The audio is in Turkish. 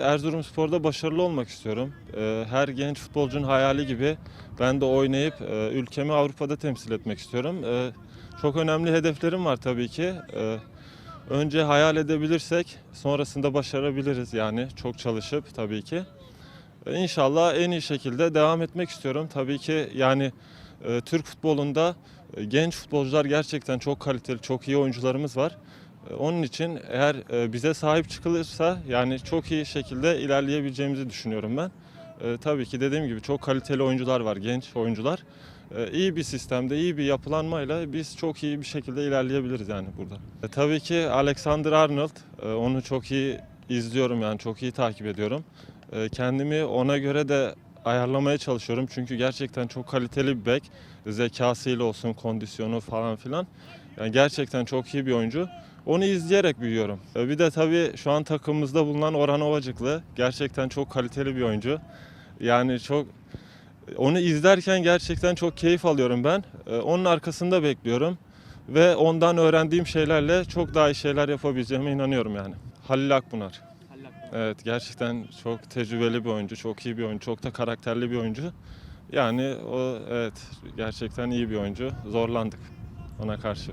Erzurumspor'da başarılı olmak istiyorum. Ee, Her genç futbolcunun hayali gibi ben de oynayıp e, ülkemi Avrupa'da temsil etmek istiyorum. Ee, Çok önemli hedeflerim var tabii ki. Ee, Önce hayal edebilirsek sonrasında başarabiliriz yani çok çalışıp tabii ki. İnşallah en iyi şekilde devam etmek istiyorum. Tabii ki yani e, Türk futbolunda e, genç futbolcular gerçekten çok kaliteli, çok iyi oyuncularımız var. E, Onun için eğer e, bize sahip çıkılırsa yani çok iyi şekilde ilerleyebileceğimizi düşünüyorum ben. E, tabii ki dediğim gibi çok kaliteli oyuncular var, genç oyuncular. E, iyi bir sistemde, iyi bir yapılanmayla biz çok iyi bir şekilde ilerleyebiliriz yani burada. Tabii ki Alexander Arnold, onu çok iyi izliyorum yani çok iyi takip ediyorum. Kendimi ona göre de ayarlamaya çalışıyorum çünkü gerçekten çok kaliteli bir bek. Zekasıyla olsun, kondisyonu falan filan. Yani gerçekten çok iyi bir oyuncu. Onu izleyerek büyüyorum. E, Bir de tabii şu an takımımızda bulunan Orhan Ovacıklı. Gerçekten çok kaliteli bir oyuncu. Yani çok onu izlerken gerçekten çok keyif alıyorum ben. E, Onun arkasında bekliyorum ve ondan öğrendiğim şeylerle çok daha iyi şeyler yapabileceğime inanıyorum yani. Halil Akbunar. Evet gerçekten çok tecrübeli bir oyuncu, çok iyi bir oyuncu, çok da karakterli bir oyuncu. Yani o evet gerçekten iyi bir oyuncu. Zorlandık ona karşı.